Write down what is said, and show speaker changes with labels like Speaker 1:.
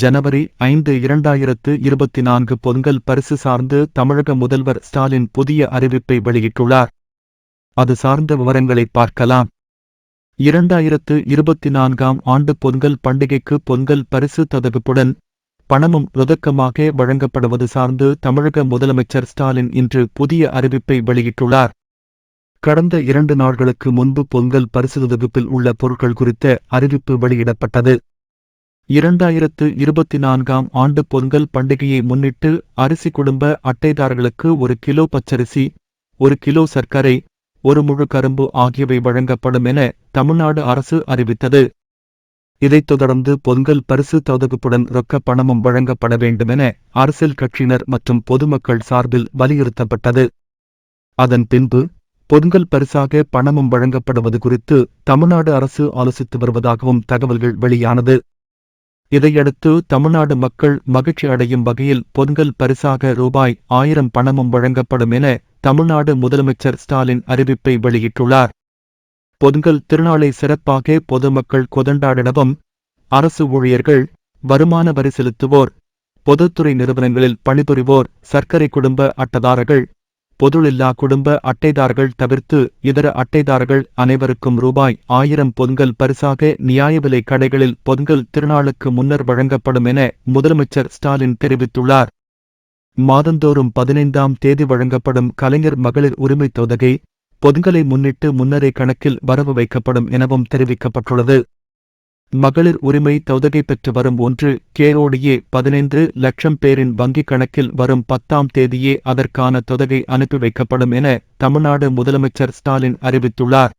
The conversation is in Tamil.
Speaker 1: ஜனவரி ஐந்து இரண்டாயிரத்து இருபத்தி நான்கு பொங்கல் பரிசு சார்ந்து தமிழக முதல்வர் ஸ்டாலின் புதிய அறிவிப்பை வெளியிட்டுள்ளார். அது சார்ந்த விவரங்களை பார்க்கலாம். இரண்டாயிரத்து இருபத்தி நான்காம் ஆண்டு பொங்கல் பண்டிகைக்கு பொங்கல் பரிசு ததவிப்புடன் பணமும் ரொதக்கமாக வழங்கப்படுவது சார்ந்து தமிழக முதலமைச்சர் ஸ்டாலின் இன்று புதிய அறிவிப்பை வெளியிட்டுள்ளார். கடந்த இரண்டு நாட்களுக்கு முன்பு பொங்கல் பரிசு தொகுப்பில் உள்ள பொருட்கள் குறித்த அறிவிப்பு வெளியிடப்பட்டது. இரண்டாயிரத்து இருபத்தி நான்காம் ஆண்டு பொங்கல் பண்டிகையை முன்னிட்டு அரிசி குடும்ப அட்டைதாரர்களுக்கு ஒரு கிலோ பச்சரிசி ஒரு கிலோ சர்க்கரை ஒரு முழு கரும்பு ஆகியவை வழங்கப்படும் என தமிழ்நாடு அரசு அறிவித்தது. இதைத் தொடர்ந்து பொங்கல் பரிசு தொகுப்புடன் ரொக்க பணமும் வழங்கப்பட வேண்டுமென அரசியல் கட்சியினர் மற்றும் பொதுமக்கள் சார்பில் வலியுறுத்தப்பட்டது. அதன் பின்பு பொங்கல் பரிசாக பணமும் வழங்கப்படுவது குறித்து தமிழ்நாடு அரசு ஆலோசித்து வருவதாகவும் தகவல்கள் வெளியானது. இதையடுத்து தமிழ்நாடு மக்கள் மகிழ்ச்சி அடையும் வகையில் பொங்கல் பரிசாக ரூபாய் ஆயிரம் பணமும் வழங்கப்படும் என தமிழ்நாடு முதலமைச்சர் ஸ்டாலின் அறிவிப்பை வெளியிட்டுள்ளார். பொங்கல் திருநாளை சிறப்பாக பொதுமக்கள் கொதண்டாடிடவும் அரசு ஊழியர்கள் வருமான வரி செலுத்துவோர் பொதுத்துறை நிறுவனங்களில் பணிபுரிவோர் சர்க்கரை குடும்ப அட்டதாரர்கள் பொதுளில்லா குடும்ப அட்டைதாரர்கள் தவிர்த்து இதர அட்டைதாரர்கள் அனைவருக்கும் ரூபாய் ஆயிரம் பொங்கல் பரிசாக நியாய விலை கடைகளில் பொங்கல் திருநாளுக்கு முன்னர் வழங்கப்படும் என முதலமைச்சர் ஸ்டாலின் தெரிவித்துள்ளார். மாதந்தோறும் பதினைந்தாம் தேதி வழங்கப்படும் கலைஞர் மகளிர் உரிமை தொகை பொங்கலை முன்னிட்டு முன்னரே கணக்கில் வரவு வைக்கப்படும் எனவும் தெரிவிக்கப்பட்டுள்ளது. மகளிர் உரிமை தொதகை பெற்று வரும் ஒன்று கேரோடியே பதினைந்து லட்சம் பேரின் வங்கிக் கணக்கில் வரும் பத்தாம் தேதியே அதற்கான தொதகை அனுப்பி வைக்கப்படும் என தமிழ்நாடு முதலமைச்சர் ஸ்டாலின் அறிவித்துள்ளார்.